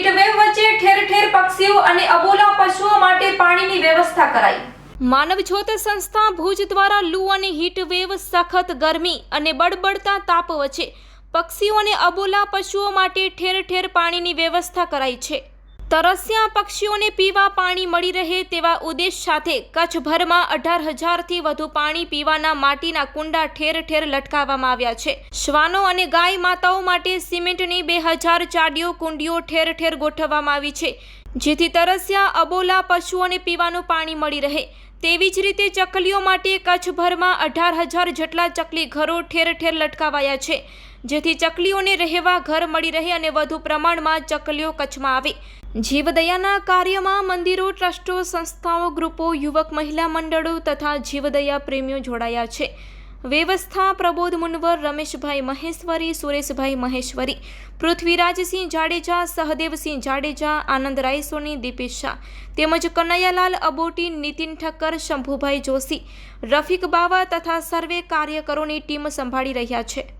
Heatwave વચ્ચે ઠેર ઠેર પક્ષીઓ અને અબોલા પશુઓ માટે પાણીની વ્યવસ્થા કરાઈ. માનવજ્યોત સંસ્થા ભુજ દ્વારા લૂ અને હીટવેવ સખત ગરમી અને બડબડતા તાપ વચ્ચે પક્ષીઓ અને અબોલા પશુઓ માટે ઠેર ઠેર પાણીની વ્યવસ્થા કરાઈ છે. તરસ્યા પક્ષીઓને પીવા પાણી મળી રહે તેવા ઉદ્દેશ સાથે કચ્છભરમાં અઢાર હજારથી વધુ પાણી પીવાના માટીના કુંડા ઠેર ઠેર લટકાવવામાં આવ્યા છે. શ્વાનો અને ગાય માતાઓ માટે સિમેન્ટની બે હજાર ચાડીઓ કુંડીઓ ઠેર ઠેર ગોઠવવામાં આવી છે, જેથી તરસ્યા અબોલા પશુઓને પીવાનું પાણી મળી રહે. તેવી જ રીતે ચકલીઓ માટે કચ્છભરમાં અઢાર હજાર જેટલા ચકલી ઘરો ઠેર ઠેર લટકાવાયા છે. જેથી ચકલીઓને રહેવા ઘર મળી રહે અને વધુ પ્રમાણમાં ચકલીઓ કચ્છમાં આવે. જીવદયાના કાર્યમાં મંદિરો, ટ્રસ્ટો, સંસ્થાઓ, ગ્રુપો, યુવક, મહિલા મંડળો તથા જીવદયા પ્રેમીઓ જોડાયા છે. વ્યવસ્થા પ્રબોધ મુનવર, રમેશભાઈ મહેશ્વરી, સુરેશભાઈ મહેશ્વરી, પૃથ્વીરાજસિંહ જાડેજા, સહદેવસિંહ જાડેજા, આનંદ રાયસોની, દીપેશ શાહ, તેમજ કનૈયાલાલ અબોટી, નીતિન ઠક્કર, શંભુભાઈ જોશી, રફીક બાવા તથા સર્વે કાર્યકરોની ટીમ સંભાળી રહ્યા છે.